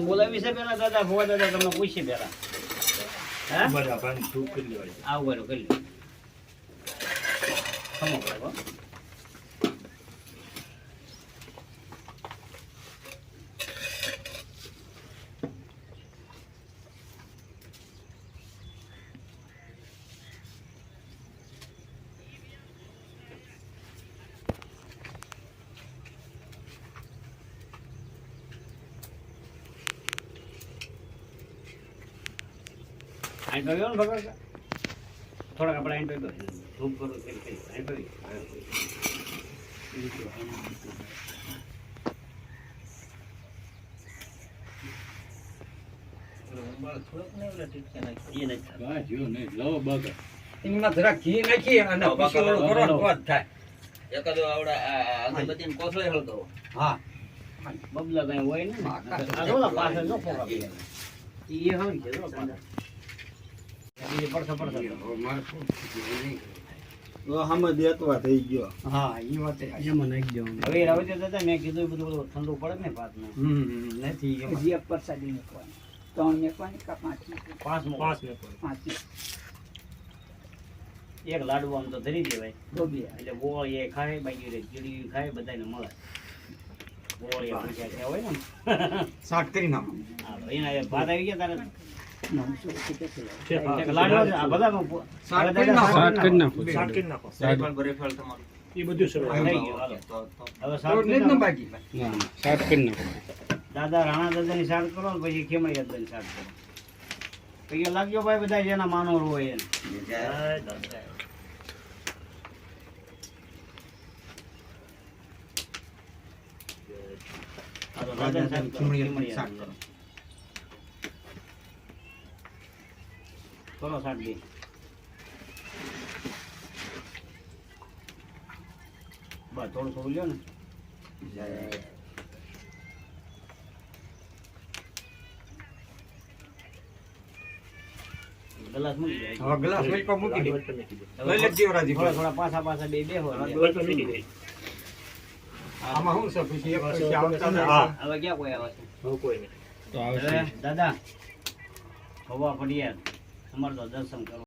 બોલાવી છે પેલા દાદા ભોવા દાદા તમને પૂછી પેલા. હે? આવું કરી લો ખમો ભાઈ હો. અહીં તો ગયો ને ભગત થોડાક આપણે અહીં તો ગયો ધૂપ કરું કરી કરી અહીં તો ગયો. એ નથી થતું. એમાં જરા ઘી નાખી અને હા, પછી બાકા ઓલું કરો ને તો જ થાય એકાદો આવડા આ- આ અગરબત્તીનો કોથળો હળગવો. હા. બબલા કઈ હોય ને. આ જો ને પાછળ. થઈ ગયો. હા ઈ વાત એ. હવે એ રવા દેતા હતા, મેં કીધું બધું બધું ઠંડુ પડે ને નથી પરસાદી મૂકવાની. ત્રણ મૂકવાની કે પાંચ મૂકવાની? પાંચ પાંચ એક. લાડુ આમ તો ધરી દેવાય. એટલે ગોળ એ ખાય બાકી રે ચીડી ખાય બધાને મળે. ગોળ એ હોય ને? શાક કરી નાખો એના ભાત આવી ગયા તારે. દાદા. બાકી દાદા ની દાદાની કરો પછી પછી દાદા ની શાક કરો પછી લાગ્યો ભાઈ બધા જેના માનો હોય એને દાદાની કરો, કરો શાક બી બસ થોડું થોડું લ્યો ને. ગ્લાસ મૂકી દે. હવે ગ્લાસ લઈ પર મૂકી દે. લઈ લેજો રાજી થોડા થોડા પાછા પાછા બે બે હોય આમાં શું છે? પછી એક પછી આવતા હવે ક્યાં કોઈ આવે છે? હવે દાદા હવા પડિયા. અમારે તો દર્શન કરો